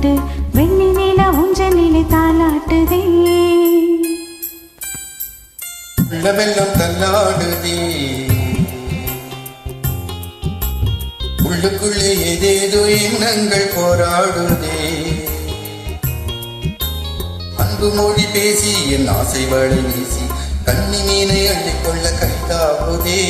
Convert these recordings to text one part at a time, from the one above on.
தாலாட்டு வெள்ளி நில ஊஞ்சலிலே தாலாட்டுதே உள்ளமெல்லாம் தள்ளாடுதே. உள்ளுக்குள்ளே ஏதேதோ எண்ணங்கள் போராடுதே. அன்பு மொழி பேசி என் ஆசை வழி வீசி கண்ணி மீனை அள்ளிக்கொள்ள கைதாகுதே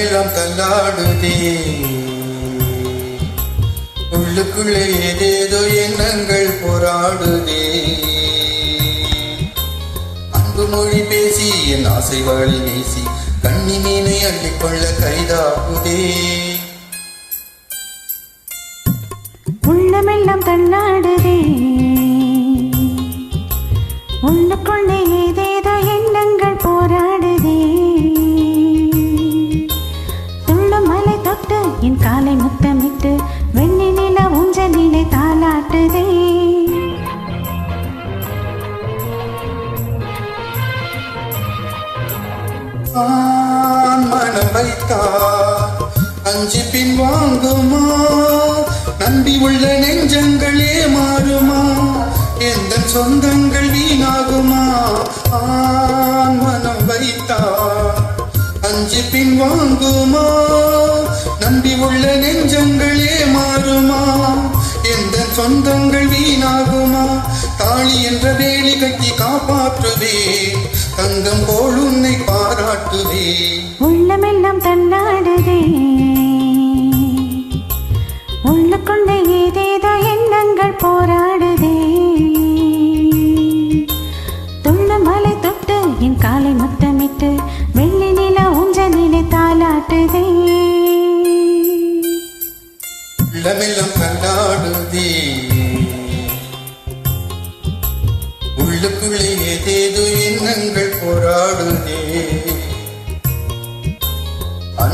உள்ளமெல்லாம் தள்ளாடுதே உள்ளுக்குள்ளே ஏதேதோ எண்ணங்கள் போராடுதே அன்பு மொழி பேசி என் ஆசை வாழி வீசி கண்ணி மீனை அள்ளிக்கொள்ள கைதாகுதே உள்ளமெல்லாம் தள்ளாடுதே அஞ்சு பின் வாங்குமா? நம்பி உள்ள நெஞ்சங்களே மாறுமா? எந்த சொந்தங்கள் வீணாகுமா? ஆண் மனம் வைத்தா? அஞ்சு பின் வாங்குமா? நம்பி உள்ள நெஞ்சங்களே மாறுமா? எந்த சொந்தங்கள் வீணாகுமா? தாலி என்ற வேலி கட்டி காப்பாற்றுவே தங்கம் போல் உன்னை பாராட்டுவே உள்ளமெல்லாம் தன்னாடுதே எண்ணங்கள் போராடுதே. துள்ளு மலை தொட்டு என் காலை முத்தமிட்டு வெள்ளி நில உஞ்ச நிலை தாளாட்டுதே. உள்ளமெல்லாம் கண்டாடு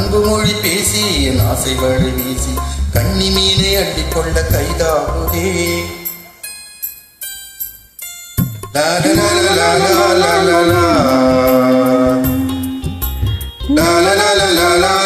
அன்பு மொழி பேசி என் ஆசை வழி வீசி கண்ணி மீனை அள்ளிக்கொள்ள கைதாகுதே லா லா லா லா லா